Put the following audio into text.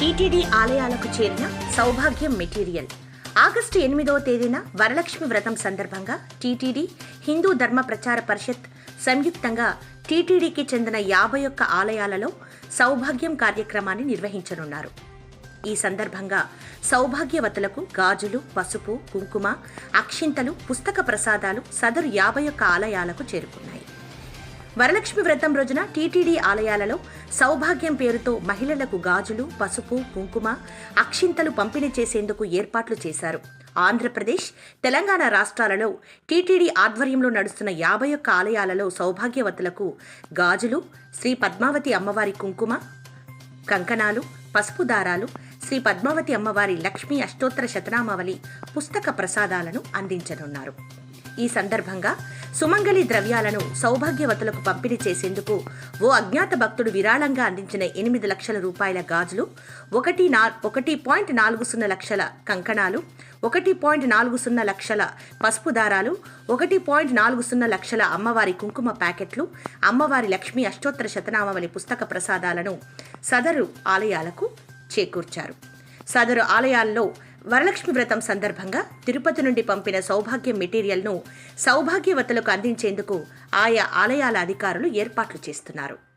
TTD ఆలయాలకు చేరిన సౌభాగ్యం మెటీరియల్. ఆగస్టు ఎనిమిదవ తేదీన వరలక్ష్మి వ్రతం సందర్భంగా టీటీడీ హిందూ ధర్మ ప్రచార పరిషత్ సంయుక్తంగా టీటీడీకి చెందిన యాభై ఒక్క ఆలయాలలో సౌభాగ్యం కార్యక్రమాన్ని నిర్వహించనున్నారు. ఈ సందర్భంగా సౌభాగ్యవతులకు గాజులు పసుపు కుంకుమ అక్షింతలు పుస్తక ప్రసాదాలు సదరు యాభై ఒక్క ఆలయాలకు చేరుకున్నాయి. వరలక్ష్మి వ్రతం రోజున టీటీడీ ఆలయాలలో సౌభాగ్యం పేరుతో మహిళలకు గాజులు పసుపు కుంకుమ అక్షింతలు పంపిణీ చేసేందుకు ఏర్పాట్లు చేశారు. ఆంధ్రప్రదేశ్ తెలంగాణ రాష్ట్రాలలో టీటీడీ ఆధ్వర్యంలో నడుస్తున్న యాభై ఒక్క ఆలయాలలో సౌభాగ్యవతులకు గాజులు శ్రీ పద్మావతి అమ్మవారి కుంకుమ కంకణాలు పసుపు దారాలు శ్రీ పద్మావతి అమ్మవారి లక్ష్మీ అష్టోత్తర శతనామావళి పుస్తక ప్రసాదాలను అందించనున్నారు. ఈ సందర్భంగా సుమంగళి ద్రవ్యాలను సౌభాగ్యవతులకు పంపిణీ చేసేందుకు ఓ అజ్ఞాత భక్తుడు విరాళంగా అందించిన ఎనిమిది లక్షల రూపాయల గాజులు ఒకటి నా ఒకటి పాయింట్ నాలుగు సున్నా లక్షల కంకణాలు ఒకటి పాయింట్ నాలుగు సున్నా లక్షల పసుపు దారాలు ఒకటి పాయింట్ నాలుగు సున్నా లక్షల అమ్మవారి కుంకుమ ప్యాకెట్లు అమ్మవారి లక్ష్మీ అష్టోత్తర శతనామావళి పుస్తక ప్రసాదాలను సదరు ఆలయాలకు చేకూర్చారు. సదరు ఆలయాల్లో వరలక్ష్మి వ్రతం సందర్భంగా తిరుపతి నుండి పంపిన సౌభాగ్య మెటీరియల్ను సౌభాగ్యవతలకు అందించేందుకు ఆయా ఆలయాల అధికారులు ఏర్పాట్లు చేస్తున్నారు.